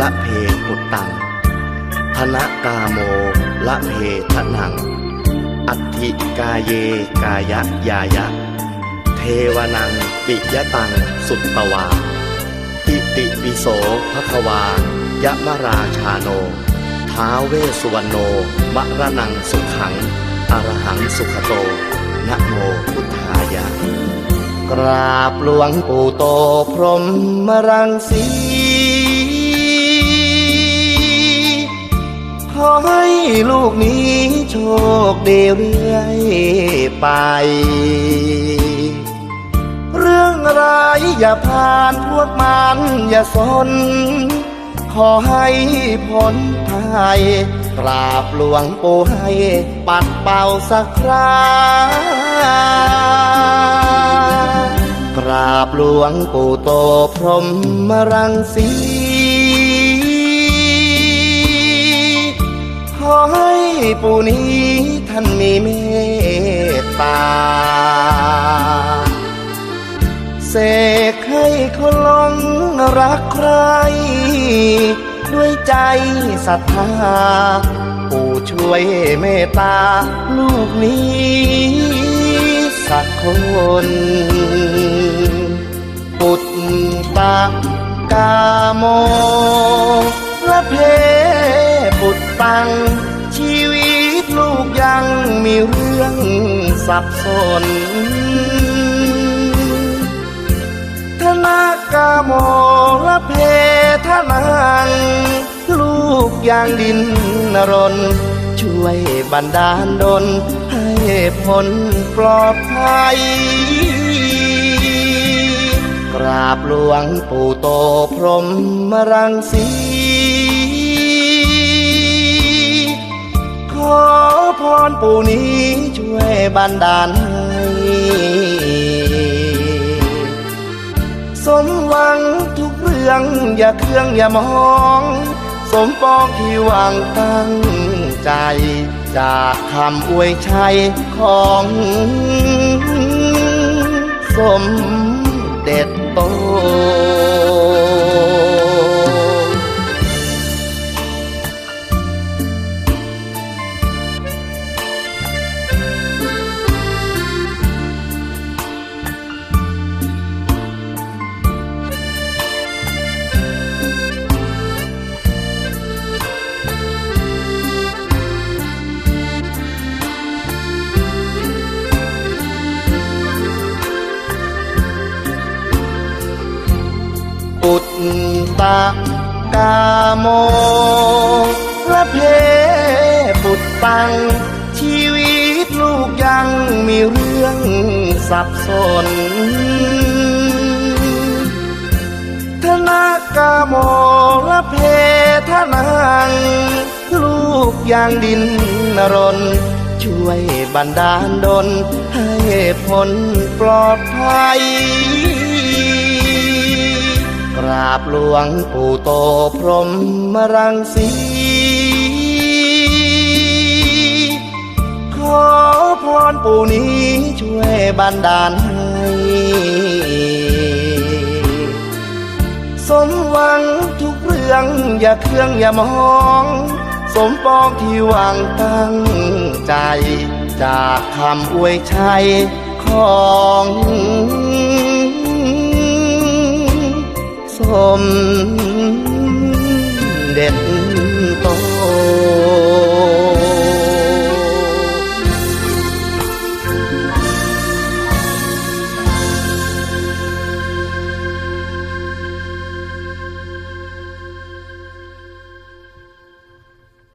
ละเพปุตตังธนกาโม ละเพทนัง อัตถิกาเยกายะยายะ เทวนังปิยตังสุตตวา อิติปิโสภควายะมราชาโน ท้าเวสสุวรรณโนมะระนังสุขัง อรหังสุขโต นะโมพุทธายะ กราบหลวงปู่โตพรหมรังสี ขอให้ลูกนี้โชคดีเรื่อยไป เรื่องร้ายอย่าผ่านพวกมันอย่าสน ขอให้พ้นภัยกราบหลวงปู่ให้ปัดเป่าสักครากราบหลวงปู่โตพรหมรังสี ปู่นี้ท่านมีเมตตา เสกให้คนหลงรักใคร ด้วยใจศรัทธาปู่ช่วยเมตตา ลูกนี้สักคนปุตตะกาโม และเพปุตตัง ยังมีเรื่องสับสน ธนากาโมละเพทนังลูกยางดินนรน ช่วยบันดาลดลให้พ้นปลอดภัย กราบหลวงปู่โตพรหมรังสี พรปู่นี้ช่วยบันดาลให้สมหวังทุกเรื่องอย่าเครื่องอย่ามอง สมปองที่หวังตั้งใจ จากคำอวยชัยของ สมเด็จโต ปุตตะกาโมละเพปุตตัง ชีวิตลูกยังมีเรื่องสับสน ธนากาโมละเพทนังลูกยางดินนรน ช่วยบันดาลดลให้พ้นปลอดภัย ราบหลวงปู่โตพรหมรังสี ขอพรปู่นี้ช่วยบันดาลให้ สมหวังทุกเรื่องอย่าเครื่องอย่ามอง สมปองที่หวังตั้งใจ จากคำอวยชัยของ สมเด็จ